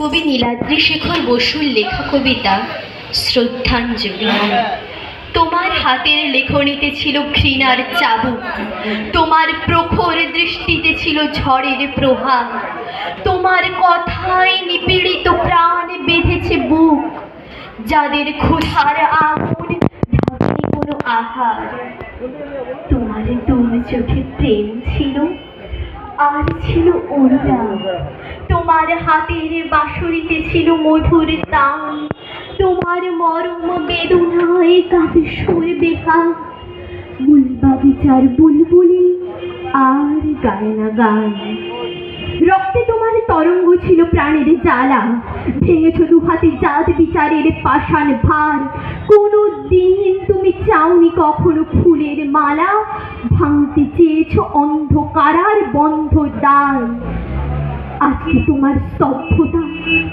কবি নীলাদ্রি শেখর বসুর লেখা কবিতা শ্রদ্ধাঞ্জলি। তোমার হাতের লেখনীতে ছিল ঘৃণার চাবুক, তোমার প্রখর দৃষ্টিতে ছিল ঝড়ের প্রহার তোমার কথায় নিপীড়িত প্রাণ বেঁধেছে বুক, যাদের ক্ষুধার আগুন কোনো আহার। তোমার দুম চোখে প্রেম ছিল, আর ছিল অনুরাগ তোমার হাতের বাঁশুরিতে ছিল মধুর তান তোমার মরম বেদনায় কাঁপে সুর বেহাগ বুলবাগিচার বুলবুলি আর গায় না গান। রক্তে তোমার তরঙ্গ ছিল প্রাণের জ্বালা। ভেঙেছ দু হাতে জাত বিচারের পাষাণ ভার। কোনো দিন তুমি চাওনি কখনো ফুলের মালা। ভাঙতে চেয়েছ অন্ধকারার বন্ধ দ্বার। তোমার স্তব্ধতা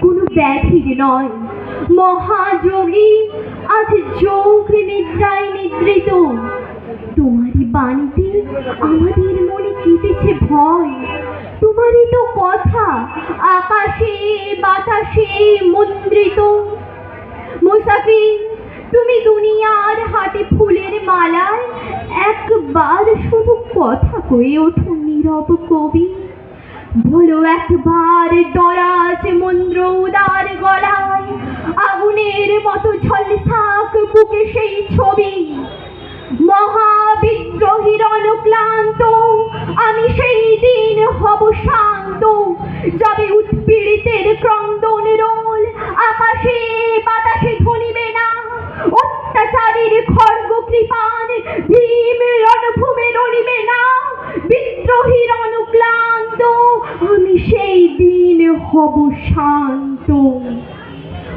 কোনো ব্যাধির নয়। মহাযোগী, আজ যোগ নিদ্রায় নিদ্রিত। তোমারই বাণীতে আমাদের মনে কেটেছে ভয়। তোমারই তো কথা আকাশে, বাতাসে মুদ্রিত। মুসাফির, তুমি দুনিয়ার হাটে ফুলের মালায় একবার শুধু কথা কয়ে ওঠো নীরব কবি। বলো একবার দরাজ মন্দ্র উদার গলায়, আগুনের মতো ঝলসাক বুকে সেই ছবি। মহাবিদ্রোহী রণক্লান্ত, আমি সেই দিন হব শান্ত, যাবে উৎপীড়িতের আমি সেই দিন হব শান্ত।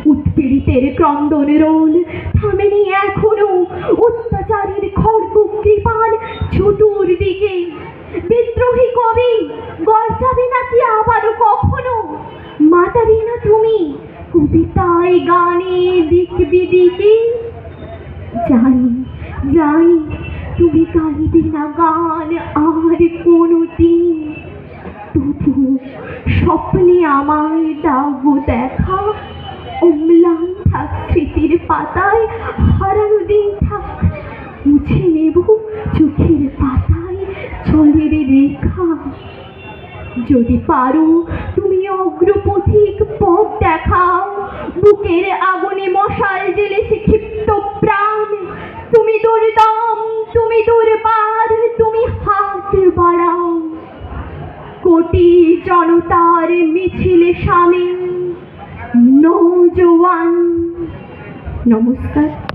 উৎপীড়িতের ক্রন্দন রোল থামেনি এখনও। অত্যাচারীর খড়গ কৃপান চতুর্দিকে বিদ্রোহী কবি, গর্জাবে নাকি আবারও কখনো? মাতাবে না তুমি, কবিতায় গানে দিক বিদিকে জানি জানি তুমি গাইবে না গান আর কোনো দিন তবু স্বপ্নে আমায় দাও দেখা। অম্লান থাক স্মৃতির পাতায়, হারানো দিন থাক। মুছে নেব চোখের পাতায় জলের রেখা। যদি পারো তুমি অগ্রপথিক পথ দেখাও, বুকের আগুনে মশাল জ্বেলেছে ক্ষিপ্ত প্রাণ। তুমি দুর্দম কোটি জনতার মিছিলে স্বামী নৌজওয়ান নমস্কার।